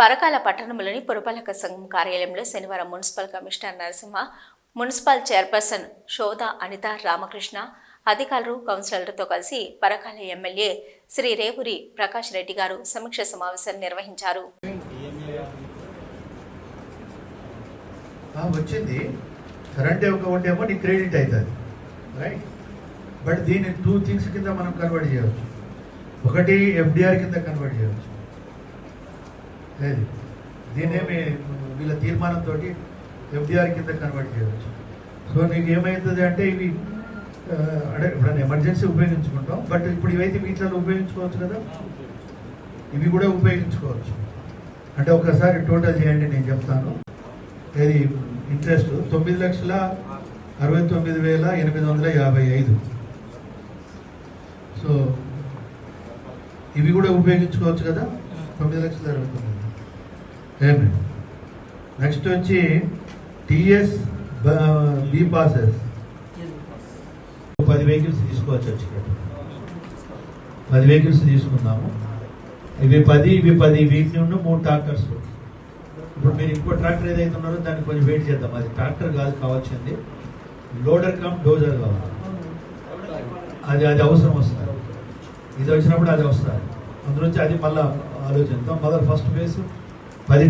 పరకాల పట్టణంలోని పురపాలక సంఘం కార్యాలయంలో శనివారం municipal commissioner Narasimha municipal chairperson Shodha Anitha Ramakrishna అధికారులు కౌన్సిలర్లతో కలిసి పరకాల ఎమ్మెల్యే శ్రీ రేవురి ప్రకాష్ రెడ్డి గారు సమీక్ష సమావేశం నిర్వహించారు. వచ్చింది. కరెంట్ అకౌంట్ ఏమో నీకు క్రెడిట్ అవుతుంది. రైట్? బట్ దీన్ని టూ థింగ్స్ కింద మనం కన్వర్ట్ చేయవచ్చు. ఒకటి ఎఫ్డిఆర్ కింద కన్వర్ట్ చేయవచ్చు. లేదు. దీన్నేమి వీళ్ళ తీర్మానంతో ఎఫ్డిఆర్ కింద కన్వర్ట్ చేయవచ్చు. సో నీకు ఏమవుతుంది అంటే ఇవి అంటే ఇప్పుడు ఎమర్జెన్సీ ఉపయోగించుకుంటాం బట్ ఇప్పుడు ఇవైతే వీటిలో ఉపయోగించుకోవచ్చు కదా? ఇవి కూడా ఉపయోగించుకోవచ్చు. అంటే ఒకసారి టోటల్ చేయండి నేను చెప్తాను. ఇది ఇంట్రెస్ట్ తొమ్మిది లక్షల అరవై తొమ్మిది వేల ఎనిమిది వందల యాభై ఐదు. సో ఇవి కూడా ఉపయోగించుకోవచ్చు కదా? తొమ్మిది లక్షల అరవై తొమ్మిది నెక్స్ట్ వచ్చి టిఎస్ బి పాసెస్ పది వెహికల్స్ తీసుకోవచ్చు వచ్చి ఇక్కడ. పది వెహికల్స్ తీసుకున్నాము. ఇవి పది ఇవి పది వీటి నుండి మూడు ట్రాక్టర్స్ ఇప్పుడు మీరు ఇంకో ట్రాక్టర్ ఏదైతే ఉన్నారో దాన్ని కొంచెం వెయిట్ చేద్దాం. అది ట్రాక్టర్ కాదు కావాల్సింది లోడర్ కమ్ డోజర్ కావాలి. అది అది అవసరం వస్తుంది. ఇది వచ్చినప్పుడు అది వస్తుంది. అందులోంచి అది మళ్ళీ ఆలోచిద్దాం. మదర్ ఫస్ట్ ఫేజ్ పది